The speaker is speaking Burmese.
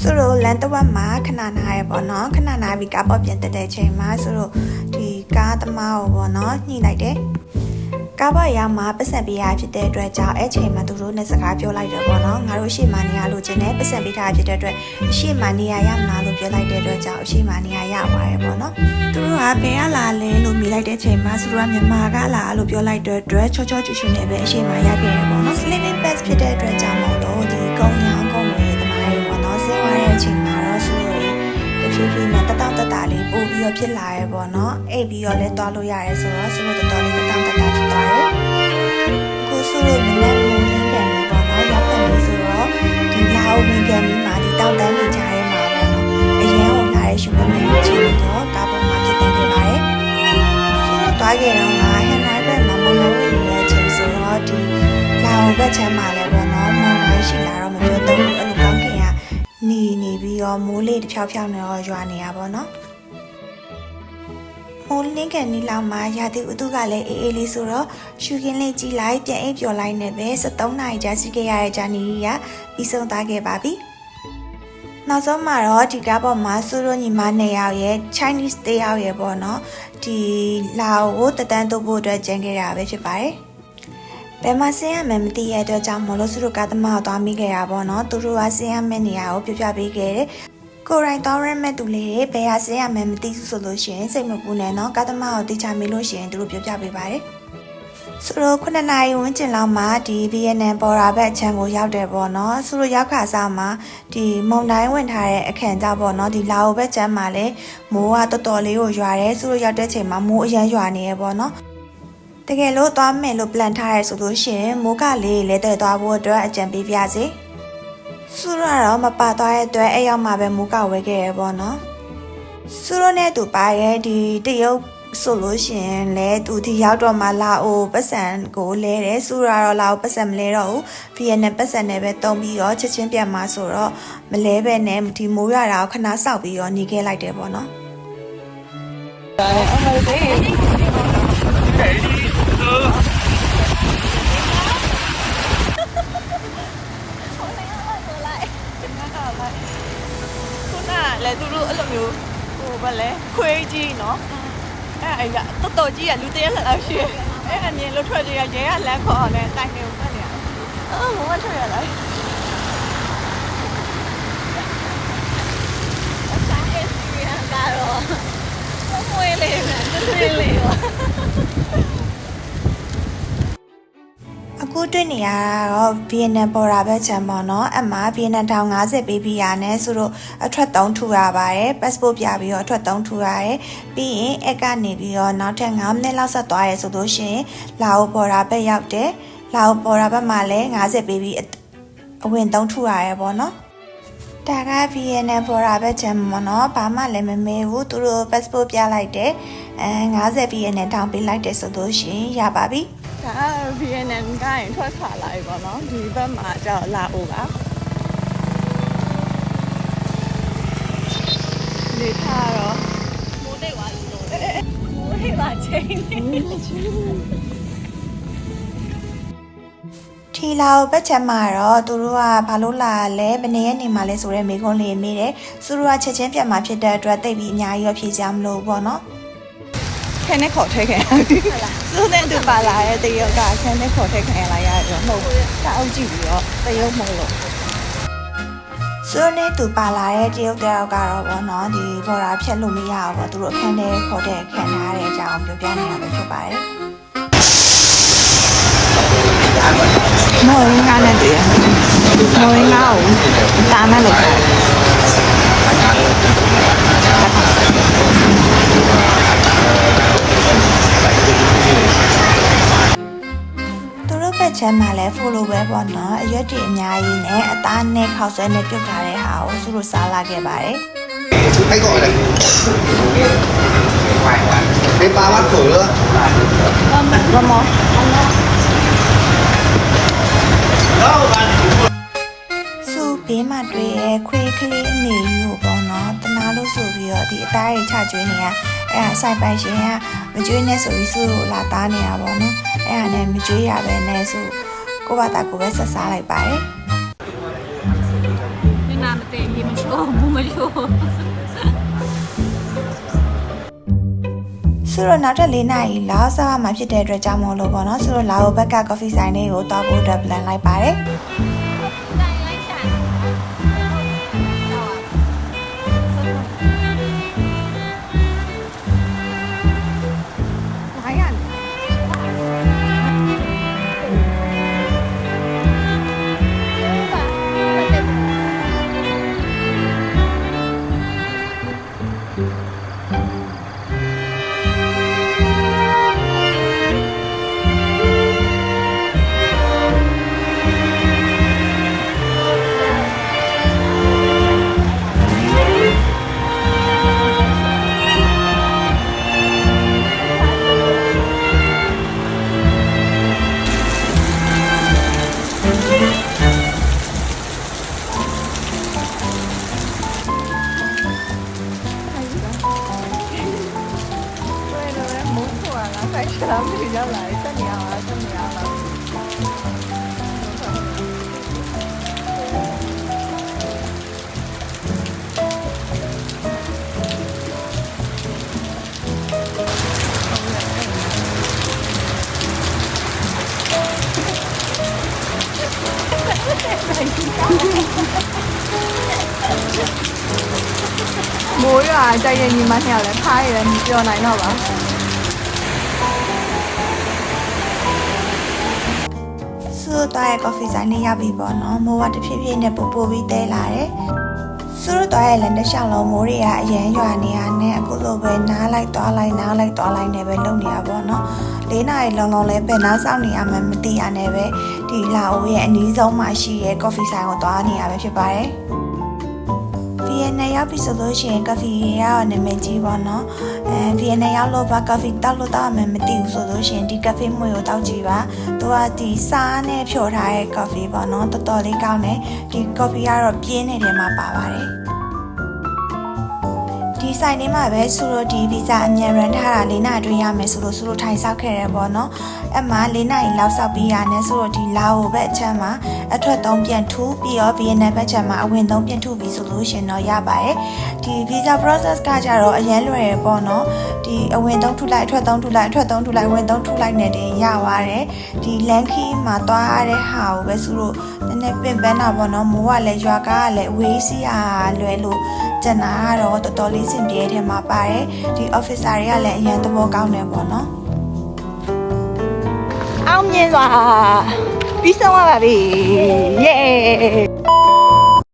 ဆိုတော့လန်တဝက်မှာခဏနာရပေါ့နော်ခဏနာပြီးကားပေါ်ပြန်တက်တဲ့ချိန်မှာဆိုတော့ဒီကားသမားကိုပေါ့နော်ညှိလိုက်တယ်ကားပေါ်ရောက်မှာပတ်စံပေးရဖြစ်တဲ့အတွက်ကြောင့်အဲ့ချိန်မှာသူတို့နဲ့စကားပြောလိုက်တယ်ပေါ့နော်ငါတို့ရှေ့မှာနေရလို့ခြင်းနဲ့ပတ်စံပေးထားဖြစ်တဲ့အတွက်ရှေ့မှာနေရရမလားလို့ပြောလိုက်တဲ့အတွက်ကြောင့်ရှေ့မှာနေရရပါတယ်ပေါ့နော်သူတို့ကဘယ်ကလာလဲလို့မြည်လိုက်တဲ့ချိန်မှာဆိုတော့မြန်မာကလာလို့ပြောလိုက်တဲ့အတွက်ချောချောချွချွနဲ့ပဲအရှေ့မှာရခဲ့ရပေါ့နော် slimming pass ဖြစ်တဲ့အတွက်ကြောင့်မို့လို့ဒီကုန်းရောင်း တော့ဖြစ်လာရဲပေါ့နော်အိပ်ပြီးတော့လဲသွားလို့ရတယ်ဆိုတော့ဆူလို့တော်တော်လေးတတောင့်တတဖြစ်သွားတယ်ကိုဆူလို့မနေ့မိုးလင်းကန်နေပေါ့နော်ရောက်ခဲ့နေဆိုတော့ဒီလာအိုဝင်ကန်ပြီးမှဒီတောင့်တန်းနေကြရဲမှာပေါ့နော်အရင်ကလာတဲ့ရှုပ်မဲ့ချင်းပြီးတော့ကားပေါ်မှာဖြစ်တင်ခဲ့ပါတယ်ဆူလို့သွားခဲ့တော့ငါဟန်နိုင်ဘက်မှာမုန်တိုင်းဝင်နေတဲ့အချိန်ဆိုတော့ဒီလာအိုဘက်ချမ်းမှာလဲပေါ့နော်မုန်တိုင်းရှိလာတော့မပြောတော့ဘူးအဲ့လိုကောင်းကင်ကနေနေပြီးတော့မိုးလေးတစ်ဖြောက်ဖြောက်နေတော့ရွာနေရပါတော့ မိုးလင်းကန်နီလောက်မှာရာသီဥတုကလည်းအေးအေးလေးဆိုတော့ရှူခင်းလေးကြီးလိုက်ပြန်အိပ်ပျော်လိုက်နေပဲ73နာရီကြာစီခဲ့ရတဲ့ဂျာနီကြီးကပြီးဆုံးသွားခဲ့ပါပြီနောက်ဆုံးမှာတော့ဒီကားပေါ်မှာစူရိုညီမနှစ်ယောက်ရဲ့ Chinese တစ်ယောက်ရဲ့ပေါ့နော်ဒီလာကိုတတန်းတို့ဖို့အတွက်ကြံခဲ့တာပဲဖြစ်ပါတယ်ဘယ်မှာဆင်းရမယ်မသိရတဲ့အတွက်ကြောင့်မလို့သူတို့ကသမားကိုသွားမိခဲ့တာပေါ့နော်သူတို့ကဆင်းရမယ့်နေရာကိုပြပြပေးခဲ့တယ် ကိုရိုင်းတော်ရမဲ့သူလေးတွေဘယ်ဟာဆင်းရမယ်မသိဘူးဆိုလို့ရှိရင်စိတ်မပူနဲ့နော်ကသမားကိုတိချမေးလို့ရှိရင်သူတို့ပြပြပေးပါတယ်ဆိုတော့ခုနှစ်နာရီဝန်းကျင်လောက်မှာဒီ VNN ပေါ်ရာဘက်အချမ်းကိုရောက်တယ်ပေါ့နော်ဆိုတော့ရောက်ခါစားမှာဒီမုံတိုင်းဝင်ထားတဲ့အခန့်ကြောင့်ပေါ့နော်ဒီလာအိုဘက်ချမ်းမှာလည်းမိုးကတော်တော်လေးကိုရွာတယ်ဆိုတော့ရောက်တဲ့ချိန်မှာမိုးအရန်ရွာနေရပေါ့နော်တကယ်လို့သွားမယ်လို့ plan ထားရဲဆိုလို့ရှိရင်မိုးကလေးလဲတဲ့သွားဖို့အတွက်အကြံပေးပြစေ။ စူရတော့မပါသွားတဲ့အတွက်အဲ့ရောက်မှာပဲမိုးကဝဲခဲ့ရပေါ့နော်။စူရနဲ့သူပါရဲ့ဒီတရုတ်ဆိုလို့ရှိရင်လဲသူဒီရောက်တော့မှလာအိုပတ်စံကိုလဲတယ်စူရတော့လာအိုပတ်စံမလဲတော့ဘူး VN ပတ်စံနဲ့ပဲတုံးပြီးတော့ချက်ချင်းပြန်มาဆိုတော့မလဲပဲနဲ့ဒီမိုးရတာကိုခဏစောက်ပြီးတော့နေခဲ့လိုက်တယ်ပေါ့နော်။ ခုနကလည်းသူတို့အဲ့လိုမျိုးဟိုဘာလဲခွေးကြီးနော်အဲ့အဲ့ကတော်တော်ကြီးကလူတရက်လောက်ရှိတယ်အဲ့အမြင်လို့ထွက်ကြရရဲကလမ်းခေါ်အောင်လဲတိုင်နေကိုပတ်နေရအော်ဘဝထွက်ရလိုက်အဆိုင် experience ကတော့မွေးလေးနဲ့တွေ့လေးပါအခု တွေ့နေရတာတော့ VN ပေါ်တာပဲချမ်းပေါ့နော်အမှ VN တောင်50ပေးပြီးရနဲ့ဆိုတော့အထွက်3ထူရပါတယ် passport ပြပြီးတော့အထွက်3ထူရတယ်ပြီးရင်အက်ကနေပြီးတော့နောက်ထပ်9မိနစ်လောက်ဆက်သွားရဲဆိုလို့ရှိရင်လာအိုပေါ်တာပဲရောက်တယ်လာအိုပေါ်တာဘက်မှာလည်း50ပေးပြီးအဝင်3ထူရရဲပေါ့နော်ဒါက VN ပေါ်တာပဲချမ်းပေါ့နော်ဘာမှလည်းမမေးဘူးသူတို့ passport ပြလိုက်တယ်အဲ90 VN တောင်ပေးလိုက်တယ်ဆိုလို့ရှိရင်ရပါပြီ ဒါ VNN ကရင်ထွက်ခါလာပြီပေါ့နော်ဒီဘက်မှာကျတော့လာအိုကလေထားတော့မိုးတိတ်သွားလို့လို့မိုးတိတ်ပါချိန်နေထီလာကိုဘက်ချက်မှာတော့သူတို့ကဘာလို့လာလဲဘယ်နေရက်နေမှာလဲဆိုတဲ့မိကုန်းလေးမေးတယ်သူတို့ကချက်ချင်းပြတ်မှာဖြစ်တဲ့အတွက်တိတ်ပြီးအများကြီးရောဖြေကြမလို့ပေါ့နော် ခဲနဲ့ခေါ်ထဲခံရတယ်စိုးတဲ့သူပါလာတဲ့တရုတ်ကခဲနဲ့ခေါ်ထဲခံလာရတယ်မဟုတ်ဘူးတောက်ကြည့်ပြီးတော့တရုတ်မဟုတ်လို့သူတို့နဲ့သူပါလာတဲ့တရုတ်တယောက်ကတော့ပေါ့နော်ဒီဘော်ရာဖြတ်လို့မရဘူးပေါ့သူတို့အခန်းထဲခေါ်တဲ့ခန်းထားတဲ့အကြောင်းပြောပြနေတာပဲဖြစ်ပါတယ်မော်ရင်းကားနဲ့တည်းမော်ရင်းကားကိုတာနဲ့လော တို့ဘက်ချမ်းမှာလဲ follow ပဲပေါ့နော်အရွက်တွေအများကြီးနဲ့အသားနဲ့ခောက်ဆွဲနဲ့ပြုတ်ထားတဲ့ဟာကိုသူတို့စားလာခဲ့ပါတယ် Thấy gọi này Cái ba bát cửa ဘာမောစုဘေးမှာတွေ့ရဲခွေးကလေးအမေကြီးကိုပေါ့နော်တနာလို့ဆိုပြီးတော့ဒီအသားတွေချကျွေးနေရအဲ့ဒါစိုက်ပိုင်ရှင်ကမကျွေးနဲ့ဆိုပြီးစုကိုလာသားနေတာပေါ့နော် အဲ့ဒါနဲ့မကျွေးရပဲနဲ့စုကိုယ့်ဘာသာကိုယ်ပဲဆက်စားလိုက်ပါတယ်နင်နာမသိဘူးရေမချိုးဘူးမချိုးဆိုတော့နောက်ထပ်၄နာရီလောက်စားရမှာဖြစ်တဲ့အတွက်ကြောင့်မို့လို့ပေါ့နော်ဆိုတော့လာအိုဘက်က coffee ဆိုင်လေးကိုတောက်ဖို့အတွက် plan လိုက်ပါတယ် 咱们回家来，怎么啊？怎么了？哎呀！啊，大爷你蛮好来拍了，你叫来呢吧？ ဆိုတော့ရဲ့ coffee ဆိုင်လေးရောက်ပြီပေါ့နော်မိုးကတဖြည်းဖြည်းနဲ့ပို့ပို့ပြီးတဲလာတယ်ဆိုတော့ရဲ့လည်းတစ်လျှောက်လုံးမိုးတွေကအရန်ရွာနေရနဲ့အခုလိုပဲနားလိုက်သွားလိုက်နားလိုက်သွားလိုက်နဲ့ပဲလုပ်နေရပေါ့နော်လေးနာရီလုံးလုံးလဲပဲနားဆောင်နေရမှမသိရနဲ့ပဲဒီလာအိုရဲ့အနီးဆုံးမှာရှိတဲ့ coffee ဆိုင်ကိုသွားနေရပဲဖြစ်ပါတယ် ဗီယက်နမ်ရောက်ပြီဆိုလို့ရှိရင်ကဖီရောနာမည်ကြီးပေါ့နော်အဲဗီယက်နမ်ရောက်လို့ဘာကဖီတောက်လို့တောက်မှမသိဘူးဆိုလို့ရှိရင်ဒီကဖီမွေကိုတောက်ကြည့်ပါသူကဒီစားနဲ့ဖြော်ထားတဲ့ကဖီပေါ့နော်တော်တော်လေးကောင်းတယ်ဒီကော်ဖီကတော့ပြင်းနေတဲ့မှာပါပါတယ် ဒီဆိုင်ထဲမှာပဲဆူရိုဒီဗီဇာအမြန်ရန်ထားတာ၄နာရီအတွင်းရမယ်ဆိုလို့ဆူရိုထိုင်ဆောက်ခဲ့တယ်ပေါ့နော်အဲ့မှာ၄နာရီလောက်ဆောက်ပြီးရတယ်ဆိုတော့ဒီလာအိုဘက်အချက်မှာအထွက်သုံးပြန်ထူပြီးတော့ဗီယက်နမ်ဘက်ချက်မှာအဝင်သုံးပြန်ထူပြီးဆိုလို့ရှင်တော့ရပါတယ်ဒီ visa process ကကြတော့အရင်လွယ်ရပေါ့နော် ဒီအဝင်သုံးထူလိုက်အထွက်သုံးထူလိုက်အထွက်သုံးထူလိုက်အဝင်သုံးထူလိုက်နဲ့တင်ရပါတယ်ဒီ land key မှာသွားရတဲ့ဟာကိုပဲဆူရိုနည်းနည်းပင်ပန်းတာပေါ့နော်မိုးကလည်းရွာကားကလည်းဝေးစီရလွယ်လို့ကျန်တာကတော့တော်တော်လေးစင်ပြေတဲ့မှာပါတယ်ဒီ officer တွေကလည်းအရင်သဘောကောင်းတယ်ပေါ့နော်အောင်မြင်စွာပြီးဆုံးသွားပါပြီယေ